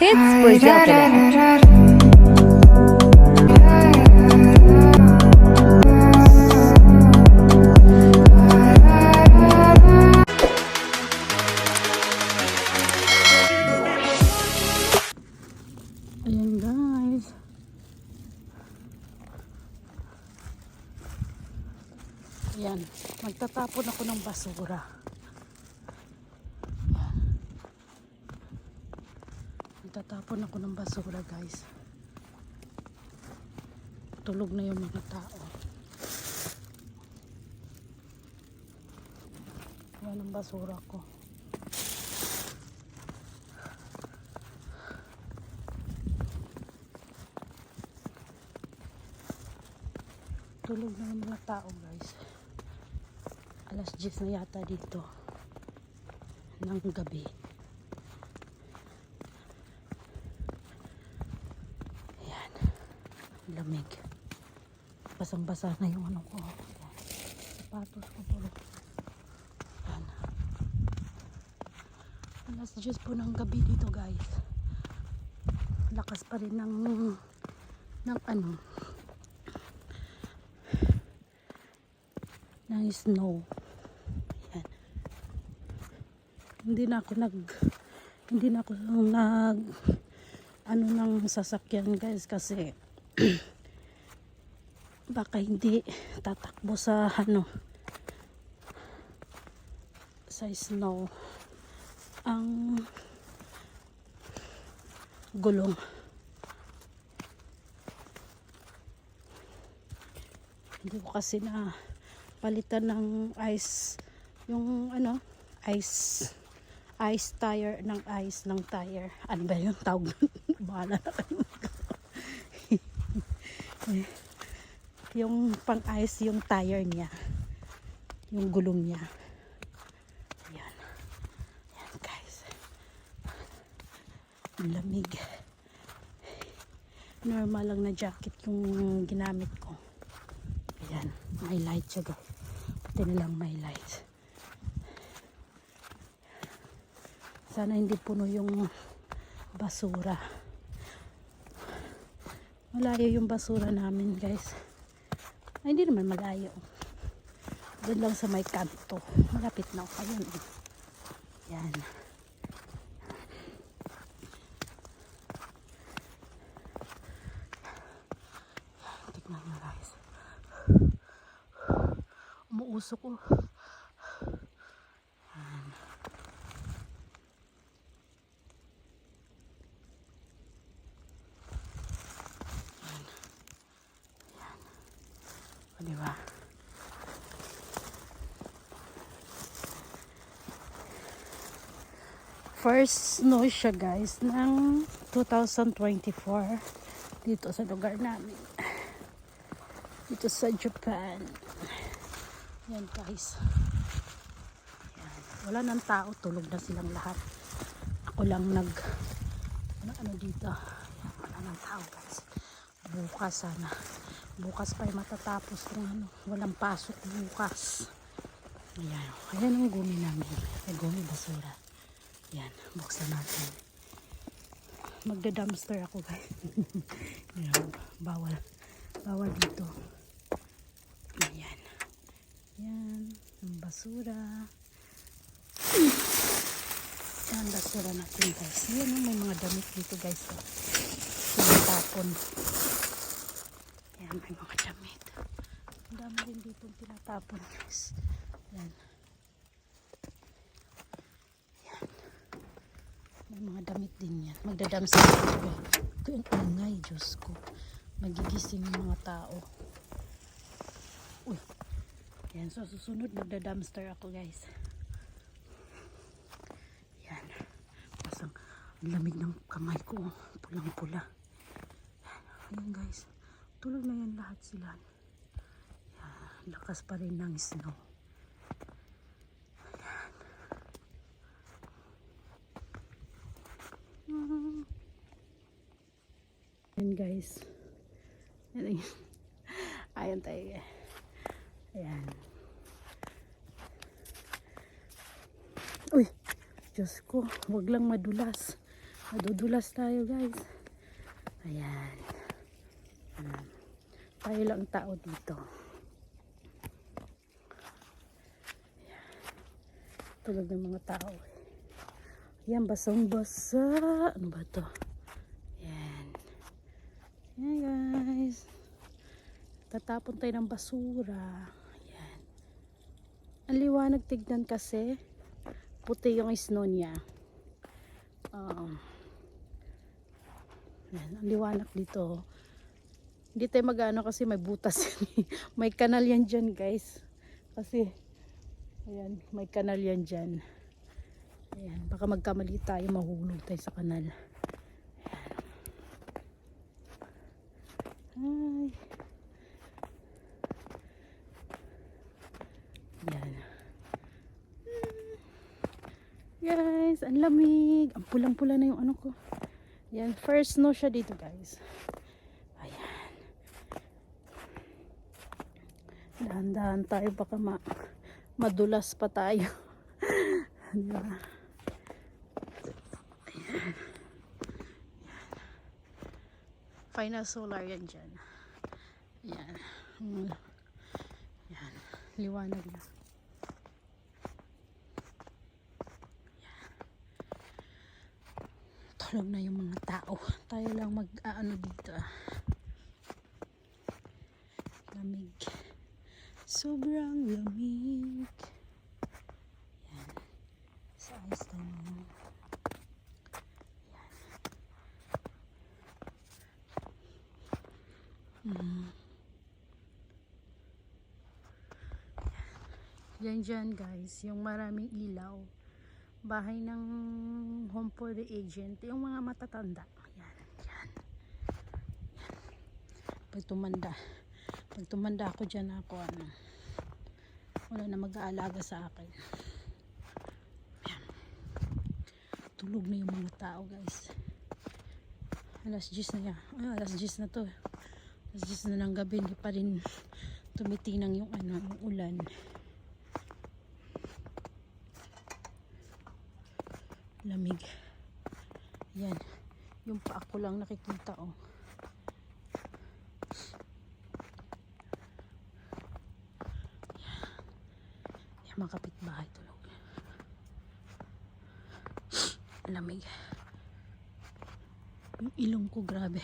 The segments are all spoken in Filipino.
हेच पैसे आपल्याला. Magtatapon ako ng basura guys. Tulog na yung mga tao. Ayan ang basura ko. Tulog na ang mga tao guys. Alas 10 na yata dito. Ng gabi. Lamig. Basang-basa na yung ano ko. Ayan. Sapatos ko po. Ayan. Alas 10 po ng gabi dito guys. Lakas pa rin ng ng ano ng snow. Yan. Hindi na ako nag hindi na ako nag ano ng sasakyan guys kasi baka hindi tatakbo sa ano sa snow. Ang gulong. Hindi ko kasi na palitan ng ice yung ano ice ice tire ng ice ng tire. Ano ba yung tawag bahala na kayo yung pang ice yung tire niya. Yung gulong niya. Yan. Yan guys. Lamig. Normal lang na jacket yung ginamit ko. Ayan may light siya guys. Buti na lang may light. Sana hindi puno yung basura malayo yung basura namin guys. Ay hindi naman malayo. Doon lang sa may kanto. Malapit na ako ayun oh. yan. Tignan nyo guys. Umuusok ko yan diba first snow siya guys ng 2024 dito sa lugar namin. Dito sa Japan. Yan guys. Yan. wala nang tao tulog na silang lahat. Ako lang nag ano, ano dito. Yan, wala nang tao guys. Bukas sana bukas pa ay matatapos kung ano. Walang pasok bukas. Ayan. Ayan ang gumi namin. Ay gumi basura. Yan buksan natin. Magda dumpster ako guys. Yan, bawal. Bawal dito. Ayan. Yan ang basura. Yan basura natin guys. Yan oh, may mga damit dito guys. Oh. tinatapon yan may mga damit. Ang dami rin dito tinatapon guys. Yan. May mga damit din yan. Magdadamsa ako ito yung ingay Diyos ko. Magigising yung mga tao. Uy. Yan so susunod magda-dumpster ako guys. Yan. Pasang ang lamig ng kamay ko. Pulang pula ayan guys tulog na yan lahat sila yan, lakas pa rin ng snow Ayan guys. Ayan. Ayan tayo. Ayan. Uy. Diyos ko. Huwag lang madulas. Madudulas tayo guys. Ayan. Tayo lang tao dito. Tulog ng mga tao. Ayan, basong basa. Ano ba to? Ayan. Ayan guys. Tatapon tayo ng basura. Ayan. Ang liwanag tignan kasi. Puti yung snow niya. Um, Ayan, ang liwanag dito. Hindi tayo mag-ano kasi may butas. eh. may kanal yan dyan guys. Kasi, ayan, may kanal yan dyan. Ayan, baka magkamali tayo, mahulog tayo sa kanal. Ayan. Ay. Ayan. Guys, ang lamig. Ang pulang-pula na yung ano ko. Yan, first snow siya dito guys. Dahan-dahan tayo baka ma madulas pa tayo. diba? Ayan. Final solar yan dyan. Ayan. Mm. Ayan. Liwanag na. tulog na yung mga tao. Tayo lang mag aano dito. ah. Lamig. Sobrang lamig. Yan. Sa ayos lang naman. Yan. Mm. Yan dyan guys, yung maraming ilaw bahay ng home for the agent yung mga matatanda yan, yan, yan. pag tumanda pag tumanda ako dyan ako ano wala na mag-aalaga sa akin. Yan. tulog na yung mga tao guys. Alas 10 na yan. Ah, alas 10 na to. Alas 10 na ng gabi hindi pa rin tumitinang yung ano yung ulan. Lamig. Yan yung pa ako lang nakikita oh mga kapitbahay tulog. Lamig. Yung ilong ko grabe.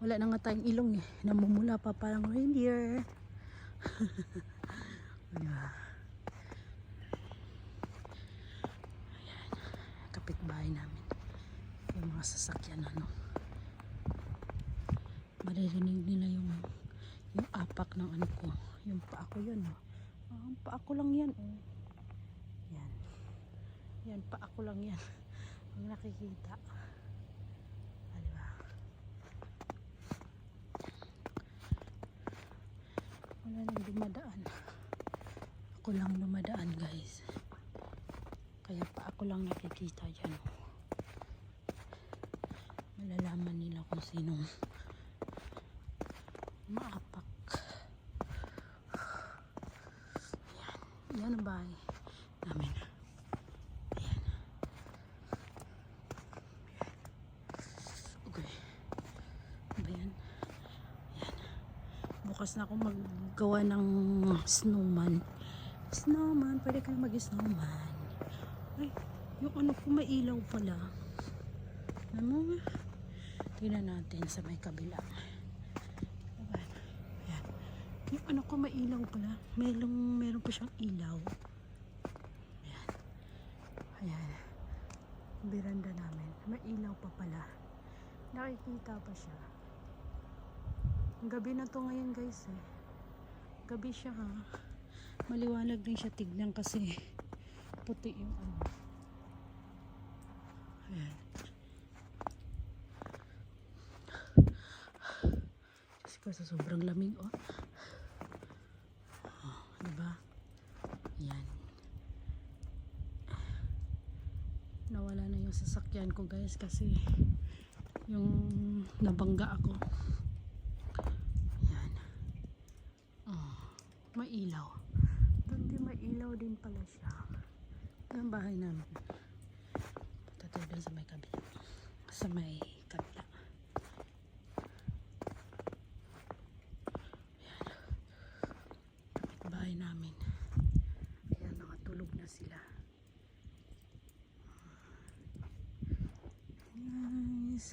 Wala na nga tayong ilong eh. Namumula pa parang reindeer. Diba kapitbahay namin. Yung mga sasakyan ano. Maririnig nila yung yung apak ng ano ko. Yung paa ko yun oh. Ah, ang paa ko lang yan oh. yan yan paa ko lang yan ang nakikita ah, diba? wala nang dumadaan ako lang dumadaan guys kaya pa ako lang nakikita dyan. oh. Malalaman nila kung sinong maapak. Yan. Yan ang bahay namin. Yan. Okay. Ano ba yan? Yan. Bukas na ako maggawa ng snowman. Snowman. Pwede kayo mag-snowman. Ay, yung ano ko may ilaw pala. Ano? Tingnan natin sa may kabila. Ayan. Yung ano ko may ilaw pala. Meron, meron pa siyang ilaw. Ayan. Ayan. Biranda namin. May ilaw pa pala. Nakikita pa siya. Gabi na to ngayon guys eh. Gabi siya ha. Maliwanag din siya tignan kasi puti yung ano. Ayan. Kasi ko sa sobrang lamig oh. oh diba? Ayan. Nawala na yung sasakyan ko guys kasi yung nabangga ako. Ayan. Oh, may ilaw. Doon din may ilaw din pala siya. Ang bahay namin. Punta tayo doon sa may kabila. sa may kabila. Ayan. Bahay namin. Ayan, nakatulog na sila. Guys.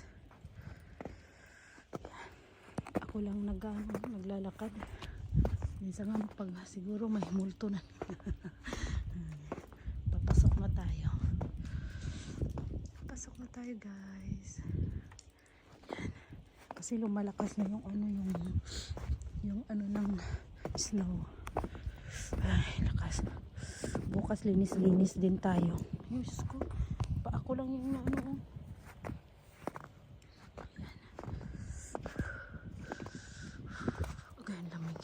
Ako lang nag, ano, naglalakad. Minsan nga pag siguro may multo na. Papasok na tayo. Pasok na tayo guys. Yan. Kasi lumalakas na yung ano yung yung ano ng snow. Ay, lakas. Bukas linis-linis din tayo. Diyos ko. Pa ako lang yung ano. oh. Okay, ang lamig.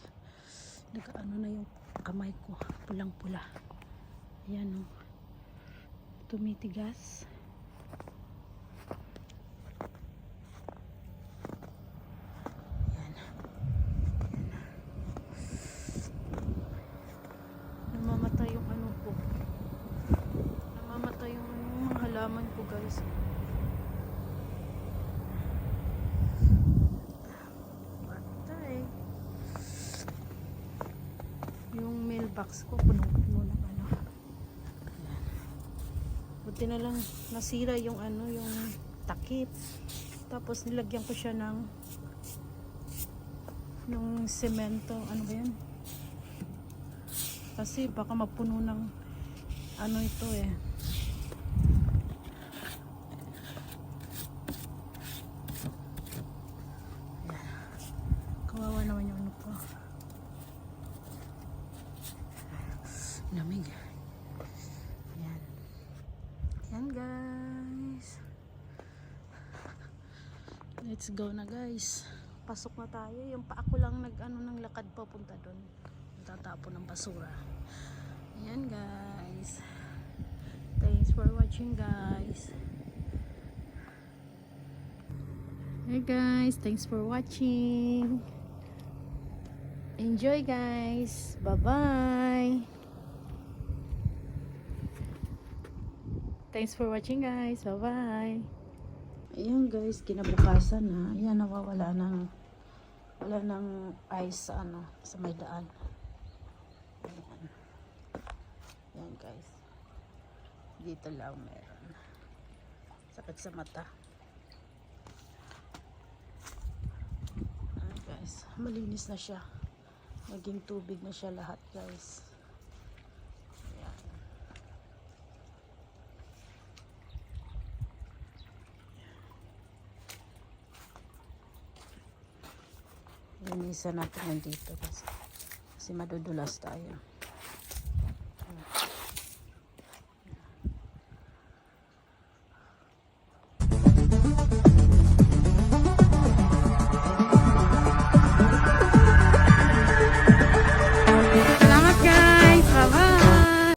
Nagkaano na yung kamay ko. Pulang-pula. Ayan o. Tumitigas. Ayan. Ayan. Namamatay yung ano ko. Namamatay yung ano, mga halaman ko guys. Patay. Mailbox ko puno-puno ng ano. Ayan. Buti na lang nasira yung ano, yung takip. Tapos nilagyan ko siya ng yung semento, ano ba yan? Kasi baka mapuno ng ano ito eh. Kawawa naman yung ano ko. Lamig. Yan. Yan guys. Let's go na guys. Pasok na tayo. Yung pa ako lang nag ano ng lakad papunta doon. Tatapon ng basura. Yan guys. Thanks for watching guys. Hey guys, thanks for watching. Enjoy guys. Bye-bye. Thanks for watching guys. Bye-bye. Ayan guys, kinabukasan na. Ayan, nawawala ng wala ng ice sa ano, sa may daan. Ayan. Ayan guys. Dito lang meron. Sakit sa mata. Ayan guys, malinis na siya. Naging tubig na siya lahat guys. Linisan natin yan dito kasi, kasi madudulas tayo.